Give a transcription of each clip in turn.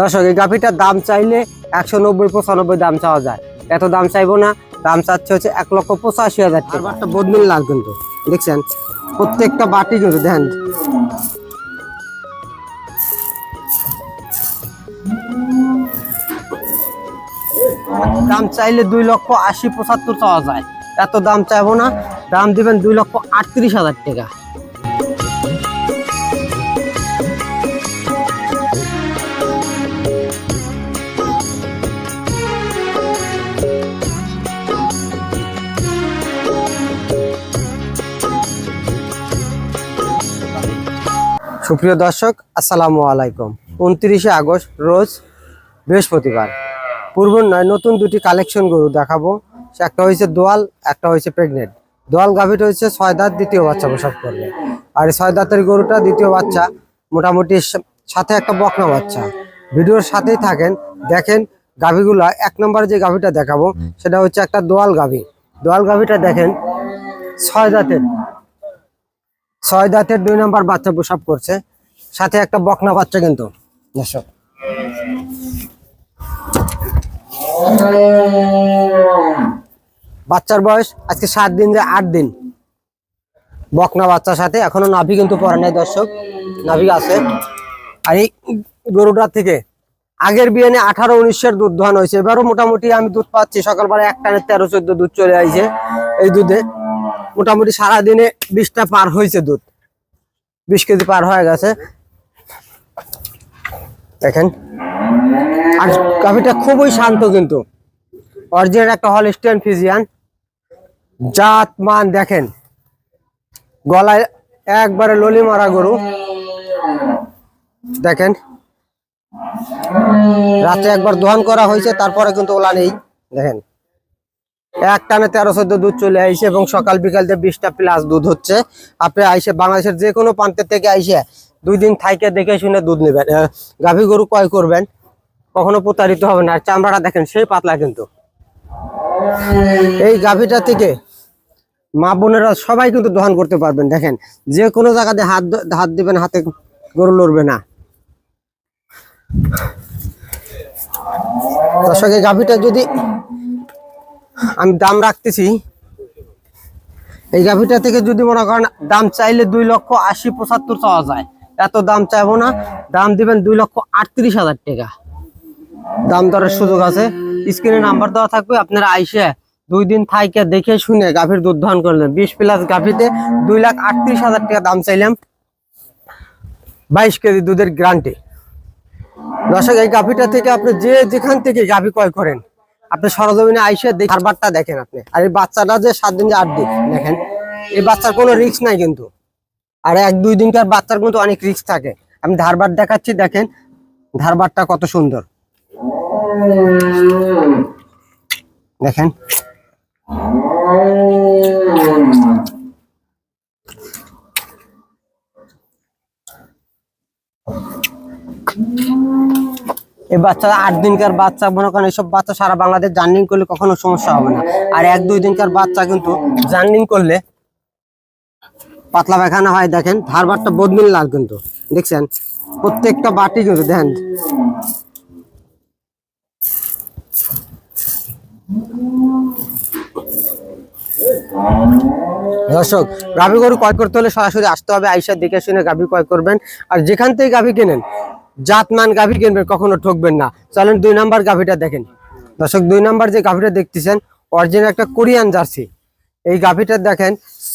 দর্শক এই গাভিটার দাম চাইলে একশো নব্বই পঁচানব্বই দাম চাওয়া যায়। এত দাম চাইব না দাম চাচ্ছে হচ্ছে এক লক্ষ পঁচাশি হাজার টাকা। একটা বদমিল লাল কিন্তু দেখছেন? প্রত্যেকটা বাটি কিন্তু দেখেন। দাম চাইলে দুই লক্ষ আশি পঁচাত্তর চাওয়া যায়। এত দাম চাইব না দাম দিবেন দুই লক্ষ আটত্রিশ হাজার টাকা। সুপ্রিয় দর্শক আসসালামু আলাইকুম। উনত্রিশে আগস্ট রোজ বৃহস্পতিবার। পূর্ব নয় নতুন দুটি কালেকশন গরু দেখাবো। সে একটা হয়েছে দোয়াল একটা হয়েছে প্রেগনেন্ট। দোয়াল গাভীটা হচ্ছে ছয় দাঁত দ্বিতীয় বাচ্চা প্রসব করবে আর এই ছয় দাঁতের গরুটা দ্বিতীয় বাচ্চা মোটামুটি সাথে একটা বকনা বাচ্চা। ভিডিওর সাথেই থাকেন দেখেন গাভীগুলা এক নম্বরে যে গাভীটা দেখাবো সেটা হচ্ছে একটা দোয়াল গাভী। দোয়াল গাভীটা দেখেন ছয় দাঁতের ছয় দাঁতের দুই নাম্বার বাচ্চা প্রসব করছে। সাথে একটা বকনা বাচ্চা কিন্তু। দর্শক বাচ্চার বয়স আজকে সাত দিন যে আট দিন। বকনা বাচ্চার সাথে। এখনও নাভি কিন্তু পড়ে নাই দর্শক। নাভি আছে। আর এই গরুটার থেকে আগের বিয়ানে আঠারো উনিশের দুধ দোহান হয়েছে। এবারও মোটামুটি আমি দুধ পাচ্ছি। সকালবেলা এক তেরো চোদ্দ দুধ চলে আইছে এই দুধে। মোটামুটি সারাদিনে বিশটা পার হয়েছে দুধ। বিশ কেজি পার হয়ে গেছে। দেখেন। আর গাভিটা খুবই শান্ত কিন্তু। অরিজিনাল একটা হলস্টিয়ান ফিজিয়ান। জাত মান দেখেন। গলায় একবারে ললি মারা গরু। দেখেন। রাতে একবার দোহান করা হয়েছে, তারপরে কিন্তু ওলা নেই। দেখেন। এক টানে তেরো চোদ্দ দুধ চলে আইসে এবং সকাল বিকাল দিয়ে বিশটা প্লাস দুধ হচ্ছে, আপনি আইসে বাংলাদেশের যে কোনো প্রান্তের থেকে আইসে দুই দিন থাইকে দেখে শুনে দুধ নেবেন। গাভী গরু ক্রয় করবেন, কখনো প্রতারিত হবে না। আর চামড়াটা দেখেন, সেই পাতলা কিন্তু। এই গাভীটা থেকে মা বোনেরা সবাই কিন্তু দহন করতে পারবেন। দেখেন যে কোনো জায়গাতে হাত হাত দিবেন, হাতে গরু লড়বে না। দর্শক, এই গাভীটা যদি আমি দাম রাখতেছি। এই গাভীটা থেকে যদি মনে করেন দাম চাইলে দুই লক্ষ আশি পঁচাত্তর চাওয়া যায়। এত দাম চাইব না। দাম দিবেন দুই লক্ষ আটত্রিশ হাজার টাকা। দাম দরের সুযোগ আছে। স্ক্রিনে নাম্বার দেওয়া থাকবে। আপনারা আইসে দুই দিন থাইকে দেখে শুনে গাভীর দুধ দহন করলেন বিশ প্লাস গাভীতে দুই লাখ আটত্রিশ হাজার টাকা দাম চাইলাম। বাইশ কেজি দুধের গ্রান্টি দর্শক, এই গাভীটা থেকে আপনি যে যেখান থেকে গাভী ক্রয় করেন আপনি সরজমিনে আইসে দেখে খাবারটা দেখেন আপনি। আর এই বাচ্চাটা যে সাত দিন আট দিন, দেখেন, এই বাচ্চার কোনো রিস্ক নাই কিন্তু। আর এক দুই দিনকার বাচ্চার কিন্তু অনেক রিস্ক থাকে। আমি ধারবার দেখাচ্ছি, দেখেন, ধারবারটা কত সুন্দর। দেখেন। এই বাচ্চা আট দিনকার বাচ্চা, মনে করেন এইসব বাচ্চা সারা বাংলাদেশ জার্নিং করলে কখনো সমস্যা হবে না। আর এক দুই দিনকার বাচ্চা কিন্তু জার্নিং করলে পাতলা পায়খানা হয়, দেখেন। ধারবারটা বদমিল লাল কিন্তু, দেখছেন? প্রত্যেকটা বাটি কিন্তু, দেখেন। দর্শক গাভী গরু ক্রয় করতে হলে সরাসরি আসতে হবে। আইসা দেখে শুনে গাভী ক্রয় করবেন। আর যেখান থেকে গাভী কেনেন জাতমান গাভী কিনবেন কখনো ঠকবেন না। চলেন দুই নাম্বার গাভীটা দেখেন। দর্শক, দুই নাম্বার যে গাভীটা দেখতেছেন অরিজিনাল একটা কোরিয়ান জার্সি। এই গাভীটা দেখেন,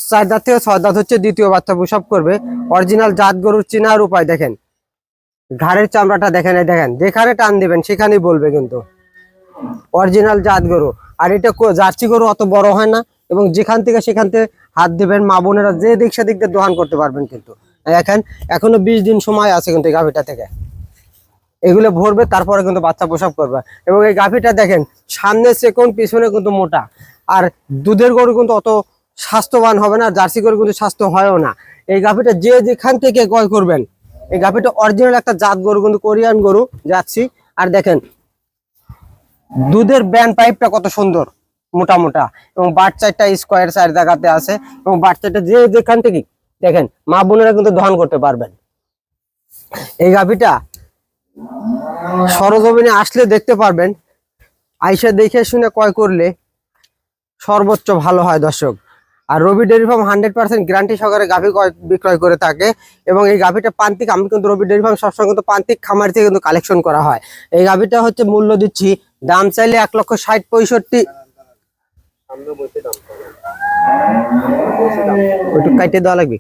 চার দাঁত থেকে ছয় দাঁত হচ্ছে দ্বিতীয় বাচ্চা প্রসব করবে। অরিজিনাল জাত গরুর চেনার উপায় দেখেন। ঘাড়ের চামড়াটা দেখেন, এই দেখেন, যেখানে টান দিবেন, সেখানেই বলবে কিন্তু। অরিজিনাল জাত গরু। আর এটা জার্সি গরু অত বড় হয় না এবং যেখান থেকে সেখান থেকে হাত দেবেন মা বোনেরা যে দিক দিয়ে দোহান করতে পারবেন কিন্তু। এখন এখনও বিশ দিন সময় আছে কিন্তু গাভীটা থেকে। এগুলো ভরবে, তারপরে কিন্তু বাচ্চা প্রসব করবে। এবং এই গাভীটা দেখেন, সামনে সেকন্ড পিছনে কিন্তু মোটা। আর দুধের গরু কিন্তু অত স্বাস্থ্যবান হবে না, জার্সি গরু কিন্তু স্বাস্থ্য হয়ও না। এই গাভীটা যে যেখান থেকে ক্রয় করবেন, এই গাভীটা অরিজিনাল একটা জাত গরু, কিন্তু কোরিয়ান গরু যাচ্ছি আর দেখেন, দুধের ব্যান্ড পাইপটা কত সুন্দর, মোটা মোটা। এবং বাচ্চাটা স্কোয়ার চার জায়গাতে আছে। এবং বাচ্চাটা যে যেখান থেকে, দেখেন, মা বোনেরা কিন্তু দহন করতে পারবেন। এই গাভীটা সরজমিনে আসলে দেখতে পারবেন। আইসা দেখে শুনে ক্রয় করলে সর্বোচ্চ ভালো হয় দর্শক। আর Rabi dairy farm hundred percent guarantee সহকারে গাভী ক্রয়- বিক্রয় করে থাকে এবং এই গাভীটা প্রান্তিক, আমি কিন্তু রবি ডেয়ারি ফার্ম সবসময় কিন্তু প্রান্তিক খামার থেকে কিন্তু কালেকশন করা হয়। এই গাভীটা হচ্ছে মূল্য দিচ্ছি, দাম চাইলে এক লক্ষ ষাট, পঁয়ষট্টি। ওইটুকু কাইটে দেওয়া লাগবে।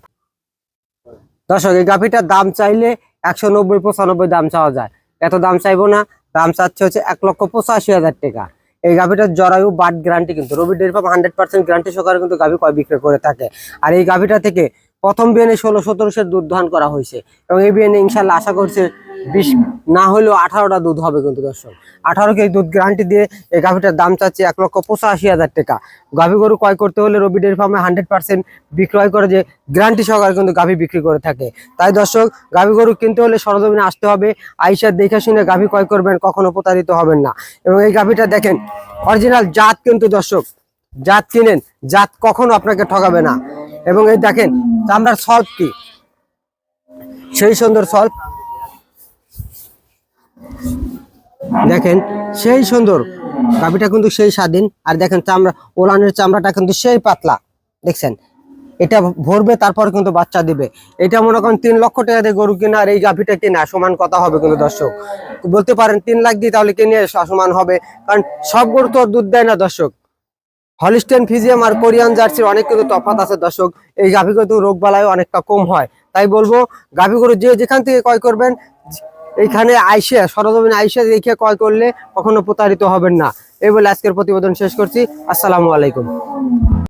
দর্শক, এই গাভীটার দাম চাইলে একশো নব্বই, পঁচানব্বই দাম চাওয়া যায়। এত দাম চাইব না, দাম চাচ্ছে হচ্ছে এক লক্ষ পঁচাশি হাজার টাকা। এই গাভীটার জরায়ু বাট গ্যারান্টি কিন্তু, Rabi dairy farm hundred percent guarantee সহকারে কিন্তু গাভী কয় বিক্রি করে থাকে। আর এই গাভীটা থেকে প্রথম বিএনএ ষোলো সতেরোশের দুধ ধান করা হয়েছে। এবং এই বিএনএ ইনশাল্লাহ আশা করছে বিশ, না হলেও আঠারোটা দুধ হবে কিন্তু দর্শক। আঠারো কেজি দুধ গ্যারান্টি দিয়ে এই গাভীটার দাম চাচ্ছে এক লক্ষ পঁচাশি হাজার টাকা। গাভী গরু ক্রয় করতে হলে রবি ডেয়ারি ফার্মে হান্ড্রেড পার্সেন্ট বিক্রয় করে যে গ্যারান্টি সহকারে কিন্তু গাভী বিক্রি করে থাকে। তাই দর্শক, গাভী গরু কিনতে হলে সরজমিনে আসতে হবে। আইসা দেখে শুনে গাভী ক্রয় করবেন, কখনো প্রতারিত হবেন না। এবং এই গাভীটা দেখেন অরিজিনাল জাত কিন্তু দর্শক। জাত কিনেন, জাত কখনো আপনাকে ঠকাবে না। এবং এই দেখেন, চামড়ার সল্ভ কি? সেই সুন্দর সল্ভ দেখেন সেই সুন্দর গাভীটা কিন্তু সেই স্বাধীন। আর দেখেন চামড়া, ওলানের চামড়াটা কিন্তু সেই পাতলা। দেখছেন? এটা ভরবে, তারপর কিন্তু বাচ্চা দিবে। এটা মনে করেন তিন লক্ষ টাকা দিয়ে গরু কিনা আর এই গাভীটা কিনা সমান কথা হবে কিন্তু দর্শক। বলতে পারেন তিন লাখ দিয়ে তাহলে কিনে সমান হবে। কারণ সব গরু তো দুধ দেয় না দর্শক। হলিস্টেন ফিজিয়াম আর কোরিয়ান জার্সির অনেক কিন্তু তফাৎ আছে দর্শক। এই গাভী কিন্তু রোগ বালায় অনেকটা কম হয়। তাই বলব, গাভী গরু যে যেখান থেকে ক্রয় করবেন এইখানে আইসিয়া সরজমিন আইসিয়া দেখে ক্রয় করলে কখনো প্রতারিত হবেন না। এই বলে আজকের প্রতিবেদন শেষ করছি। আসসালামু আলাইকুম।